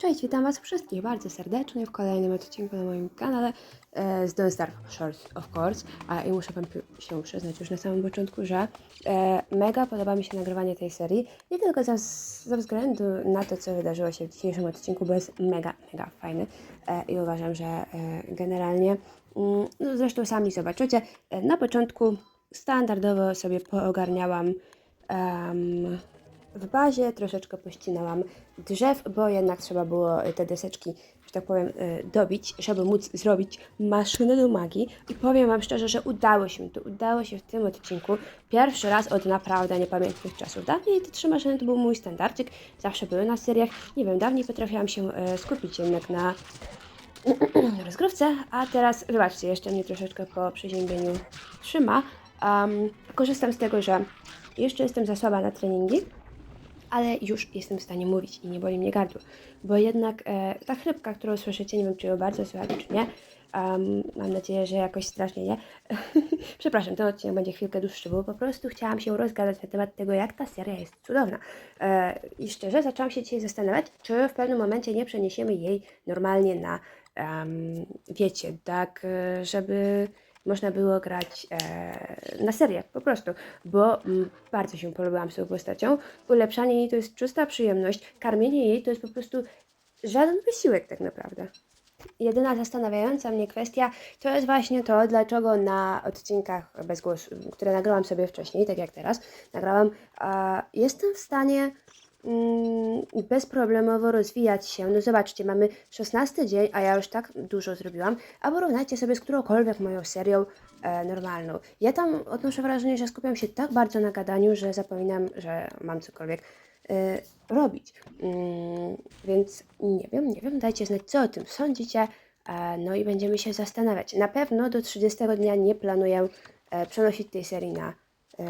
Cześć, witam Was wszystkich bardzo serdecznie w kolejnym odcinku na moim kanale e, z Don't Starve Shorts, of course. A i muszę Wam się przyznać już na samym początku, że e, mega podoba mi się nagrywanie tej serii. Nie tylko ze, ze względu na to, co wydarzyło się w dzisiejszym odcinku, bo jest mega, mega fajny. E, I uważam, że e, generalnie, mm, no zresztą sami zobaczycie, e, na początku standardowo sobie poogarniałam em, w bazie troszeczkę pościnałam drzew, bo jednak trzeba było te deseczki, że tak powiem, y, dobić, żeby móc zrobić maszynę do magii. I powiem Wam szczerze, że udało się to. Udało się w tym odcinku pierwszy raz od naprawdę niepamiętnych czasów. Dawniej te trzy maszyny to był mój standardyk, zawsze były na seriach. Nie wiem, dawniej potrafiłam się e, skupić jednak na rozgrywce, a teraz, zobaczcie, jeszcze mnie troszeczkę po przeziębieniu trzyma. Um, korzystam z tego, że jeszcze jestem za słaba na treningi, ale już jestem w stanie mówić i nie boli mnie gardło, bo jednak e, ta chrypka, którą słyszycie, nie wiem czy ją bardzo słychać czy nie, um, mam nadzieję, że jakoś strasznie nie. Przepraszam, ten odcinek będzie chwilkę dłuższy, bo po prostu chciałam się rozgadać na temat tego, jak ta seria jest cudowna. E, I szczerze zaczęłam się dzisiaj zastanawiać, czy w pewnym momencie nie przeniesiemy jej normalnie na, um, wiecie, tak, e, żeby można było grać e, na serię po prostu, bo mm, bardzo się polubałam z tą postacią. Ulepszanie jej to jest czysta przyjemność, karmienie jej to jest po prostu żaden wysiłek tak naprawdę. Jedyna zastanawiająca mnie kwestia to jest właśnie to, dlaczego na odcinkach bez głosu, które nagrałam sobie wcześniej, tak jak teraz, nagrałam, a, jestem w stanie bezproblemowo rozwijać się. No zobaczcie, mamy 16 dzień, a ja już tak dużo zrobiłam, a porównajcie sobie z którąkolwiek moją serią e, normalną. Ja tam odnoszę wrażenie, że skupiam się tak bardzo na gadaniu, że zapominam, że mam cokolwiek e, robić. Mm, więc nie wiem, nie wiem, dajcie znać, co o tym sądzicie. E, no i będziemy się zastanawiać. Na pewno do 30 dnia nie planuję e, przenosić tej serii na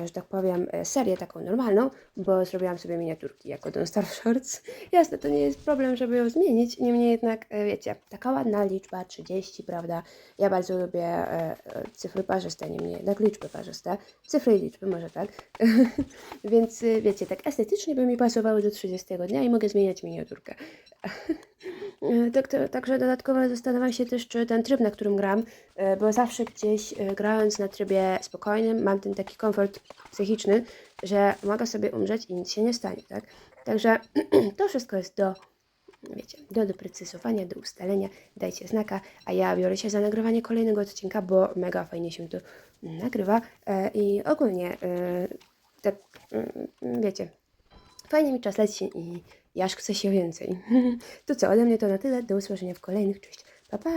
że tak powiem, e, serię taką normalną, bo zrobiłam sobie miniaturki jako Don't Starve Shorts. Jasne, to nie jest problem, żeby ją zmienić, niemniej jednak, e, wiecie, taka ładna liczba, 30, prawda? Ja bardzo lubię e, e, cyfry parzyste, niemniej jednak liczby parzyste. Cyfry i liczby, może tak. Więc e, wiecie, tak estetycznie by mi pasowały do 30 dnia i mogę zmieniać miniaturkę. E, Tak, także dodatkowo zastanawiam się też, czy ten tryb, na którym gram, e, bo zawsze gdzieś e, grając na trybie spokojnym, mam ten taki komfort psychiczny, że mogę sobie umrzeć i nic się nie stanie, tak? Także to wszystko jest do, wiecie, do doprecyzowania, do ustalenia. Dajcie znaka, a ja biorę się za nagrywanie kolejnego odcinka, bo mega fajnie się to nagrywa i ogólnie tak, wiecie, Fajnie mi czas leci i ja aż chce się więcej. To co, ode mnie to na tyle. Do usłyszenia w kolejnych. Cześć. Pa, pa!